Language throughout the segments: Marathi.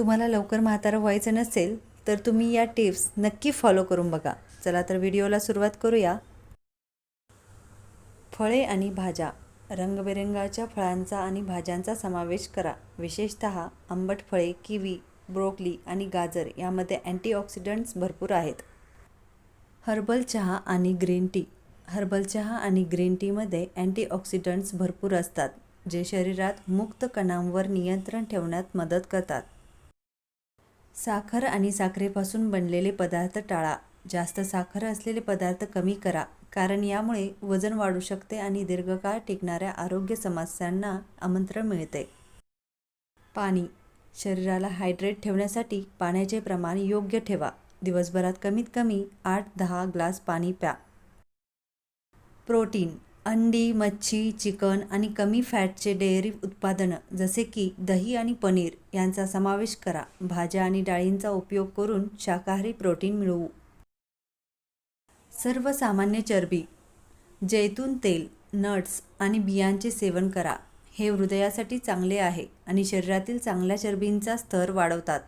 तुम्हाला लवकर म्हातारं व्हायचं नसेल तर तुम्ही या टिप्स नक्की फॉलो करून बघा. चला तर व्हिडिओला सुरुवात करूया. फळे आणि भाज्या. रंगबेरंगाच्या फळांचा आणि भाज्यांचा समावेश करा. विशेषत आंबट फळे किवी ब्रोकली आणि गाजर यामध्ये अँटीऑक्सिडंट्स भरपूर आहेत. हर्बल चहा आणि ग्रीन टी. हर्बल चहा आणि ग्रीन टीमध्ये अँटीऑक्सिडंट्स भरपूर असतात जे शरीरात मुक्त कणांवर नियंत्रण ठेवण्यात मदत करतात. साखर आणि साखरेपासून बनलेले पदार्थ टाळा. जास्त साखर असलेले पदार्थ कमी करा कारण यामुळे वजन वाढू शकते आणि दीर्घकाळ टिकणाऱ्या आरोग्य समस्यांना आमंत्रण मिळते. पाणी. शरीराला हायड्रेट ठेवण्यासाठी पाण्याचे प्रमाण योग्य ठेवा. दिवसभरात कमीत कमी आठ दहा ग्लास पाणी प्या. प्रोटीन. अंडी मच्छी चिकन आणि कमी फॅटचे डेअरी उत्पादनं जसे की दही आणि पनीर यांचा समावेश करा. भाज्या आणि डाळींचा उपयोग करून शाकाहारी प्रोटीन मिळवू. सर्वसामान्य चरबी जैतून तेल नट्स आणि बियांचे सेवन करा. हे हृदयासाठी चांगले आहे आणि शरीरातील चांगल्या चरबींचा स्तर वाढवतात.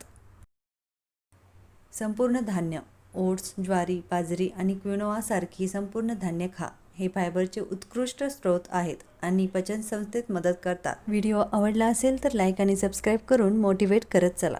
संपूर्ण धान्य ओट्स ज्वारी बाजरी आणि क्विनोआसारखी संपूर्ण धान्य खा. हे फायबरचे उत्कृष्ट स्रोत आहेत आणि पचनसंस्थेत मदत करतात. व्हिडिओ आवडला असेल तर लाईक आणि सबस्क्राईब करून मोटिवेट करत चला.